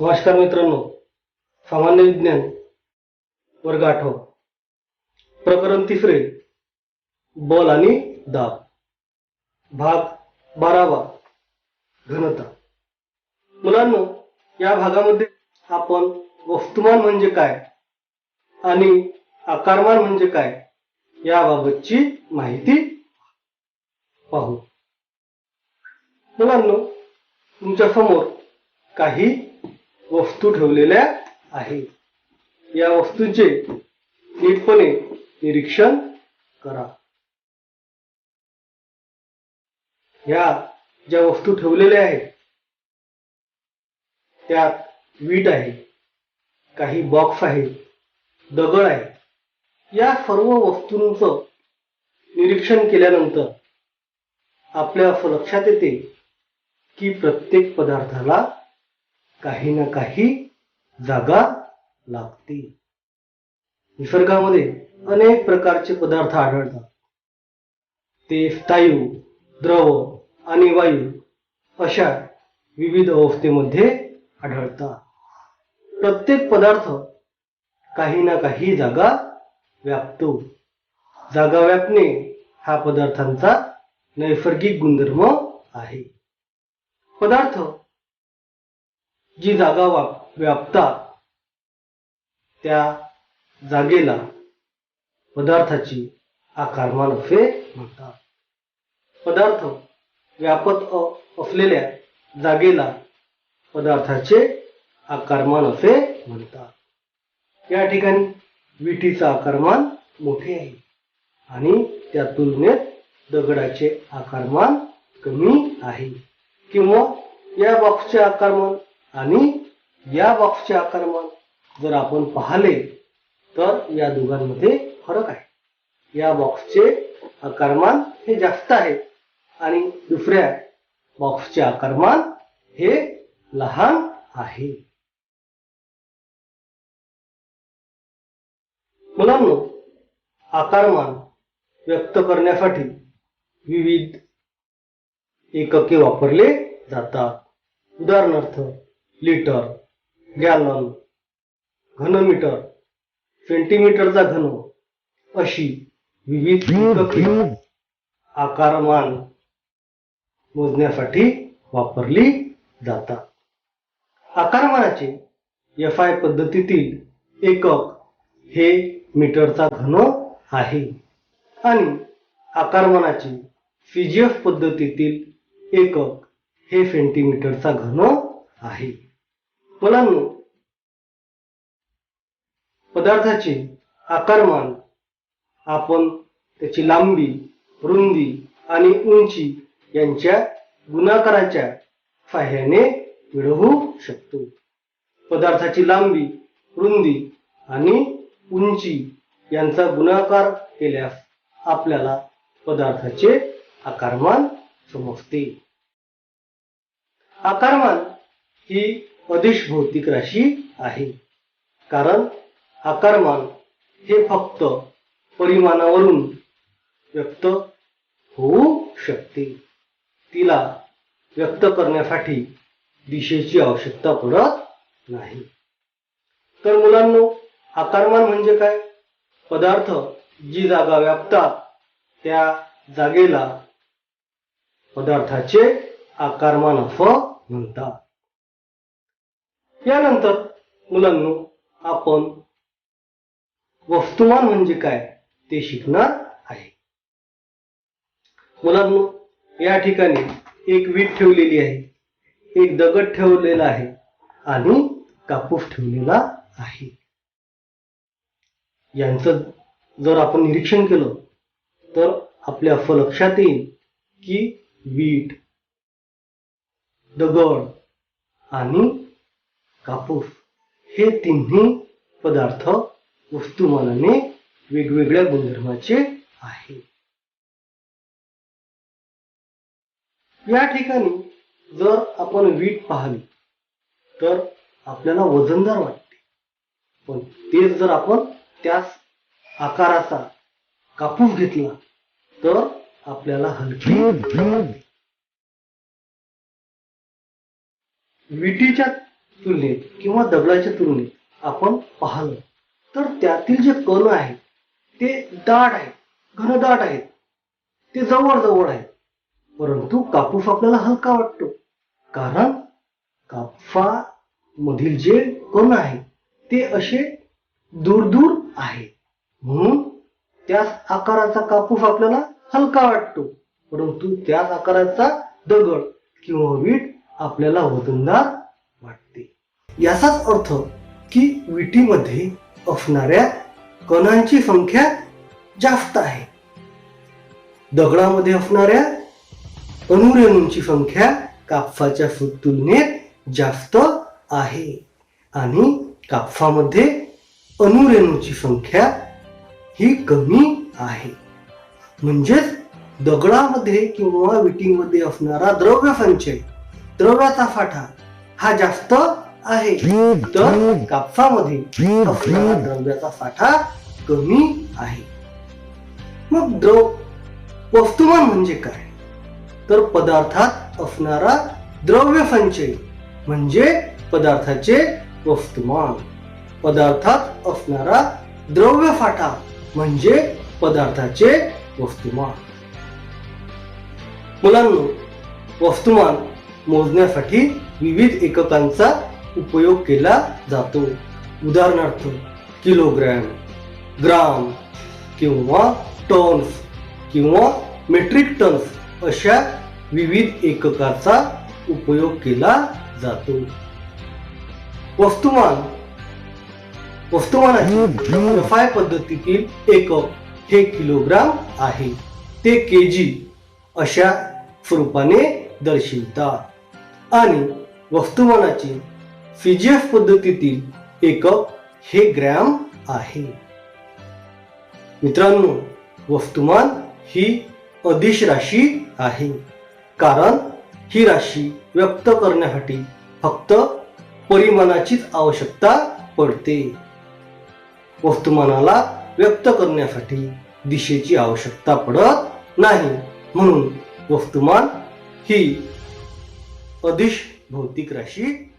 नमस्कार मित्रांनो सामान्य विज्ञान वर्ग आठव. प्रकरण तिसरे बल आणि दाब. भाग बारावा घनता. मुलांनो या भागामध्ये आपण वस्तुमान म्हणजे काय आणि आकारमान म्हणजे काय याबाबतची माहिती पाहू. मुलांनो तुमच्यासमोर काही वस्तू ठेवलेल्या आहेत या वस्तूंचे नीटपणे निरीक्षण करा. ह्या ज्या वस्तू ठेवलेल्या आहेत त्यात वीट आहे काही बॉक्स आहे दगड आहे. या सर्व वस्तूंचं निरीक्षण केल्यानंतर आपल्या असं लक्षात येते की प्रत्येक पदार्थाला काही ना काही जागा लागते निसर्गामध्ये अनेक प्रकारचे पदार्थ आढळतात. ते स्थायू द्रव आणि वायू अशा विविध अवस्थेमध्ये आढळतात. प्रत्येक पदार्थ काही ना काही जागा व्यापतो. जागा व्यापणे हा पदार्थांचा नैसर्गिक गुणधर्म आहे. पदार्थ जी जागा वाप व्यापतात त्या जागेला पदार्थाची आकारमान असे म्हणतात. पदार्थ व्यापत असलेल्या जागेला पदार्थाचे आकारमान असे म्हणतात. या ठिकाणी विटीचं आकारमान मोठे आहे आणि त्या तुलनेत दगडाचे आकारमान कमी आहे किंवा या बॉक्सचे आकारमान आणि या बॉक्सचे आकारमान जर आपण पाहिले तर या दोघांमध्ये फरक आहे. या बॉक्सचे आकारमान हे जास्त आहे आणि दुसऱ्या बॉक्सचे आकारमान हे लहान आहे. मुलांनो आकारमान व्यक्त करण्यासाठी विविध एकके वापरले जातात. उदाहरणार्थ लिटर गॅलन घनमीटर सेंटीमीटरचा घन अशी विविध एकके आकारमान मोजण्यासाठी वापरली जातात. आकारमानाचे एफ आय पद्धतीतील एकक हे मीटरचा घन आहे आणि आकारमानाची सीजीएफ पद्धतीतील एकक हे सेंटीमीटरचा घन आहे. मुलांनो पदार्थाचे आकारमान आपण त्याची लांबी रुंदी आणि उंची यांच्या गुणाकाराच्या साह्याने मिळवू शकतो. पदार्थाची लांबी रुंदी आणि उंची यांचा गुणाकार केल्यास आपल्याला पदार्थाचे आकारमान समजते. आकारमान ही अदिश भौतिक राशी आहे. कारण आकारमान हे फक्त परिमाणावरून व्यक्त होऊ शकते. तिला व्यक्त करण्यासाठी दिशेची आवश्यकता पडत नाही. तर मुलांनो आकारमान म्हणजे काय? पदार्थ जी जागा व्यापतात त्या जागेला पदार्थाचे आकारमान असं म्हणतात. यानंतर मुलांनो आपण वस्तुमान म्हणजे काय ते शिकणार आहे. मुलांनो या ठिकाणी एक वीट ठेवलेली आहे. एक दगड ठेवलेला आहे आणि कापूस ठेवलेला आहे. यांचं जर आपण निरीक्षण केलं तर आपल्या असं लक्षात येईल की वीट दगड आणि कापूस. हे तिन्ही पदार्थ वस्तुमानाने वेगवेगळ्या गुणधर्माचे आहे. या ठिकाणी जर आपण वीट पाहिली तर आपल्याला वजनदार वाटते. पण तेच जर आपण त्याच आकाराचा कापूस घेतला तर आपल्याला हलकी विटीच्या तुलनेत किंवा दगडाच्या तुलनेत आपण पाहलं. तर त्यातील जे कण आहेत ते दाट आहेत घनदाट आहेत. ते जवळ जवळ आहेत. परंतु कापूस आपल्याला हलका वाटतो. कारण कापफा मधील जे कण आहेत ते असे दूर दूर आहेत. म्हणून त्याच आकाराचा कापूस आपल्याला हलका वाटतो. परंतु त्याच आकाराचा दगड किंवा वीट आपल्याला वजनदार वाटते. याचाच अर्थ की विटीमध्ये असणाऱ्या कणांची संख्या जास्त आहे. दगडामध्ये असणाऱ्या अणुरेणूंची संख्या कापसाच्या तुलनेत जास्त आहे आणि कापसामध्ये अणुरेणूंची संख्या ही कमी आहे. म्हणजेच दगडामध्ये किंवा विटीमध्ये असणारा द्रव्य संचय द्रव्याचा साठा हा जास्त आहे. तर कापसामध्ये द्रव्याचा साठा कमी आहे. मग द्रव वस्तुमान म्हणजे काय? तर पदार्थात असणारा द्रव्य संचय म्हणजे पदार्थाचे वस्तुमान. पदार्थात असणारा द्रव्य साठा म्हणजे पदार्थाचे वस्तुमान. मुलांनो वस्तुमान मोजण्यासाठी विविध एककांचा उपयोग केला जातो. उदाहरणार्थ किलोग्रॅम ग्राम किंवा टन्स किंवा मेट्रिक टन्स अशा विविध एककाचा उपयोग केला जातो. वस्तुमान. वस्तुमानाची रफाय पद्धतीतील एकक हे किलोग्राम आहे. ते केजी अशा स्वरूपाने दर्शवितात. आणि वस्तुमानाची सीजीएफ पद्धतीतील एकक हे ग्रॅम आहे. मित्रांनो वस्तुमान ही अदिश राशी आहे. कारण ही राशी व्यक्त करण्यासाठी फक्त परिमाणाचीच आवश्यकता पडते. वस्तुमानाला व्यक्त करण्यासाठी दिशेची आवश्यकता पडत नाही. म्हणून वस्तुमान ही अदिश भौतिक राशी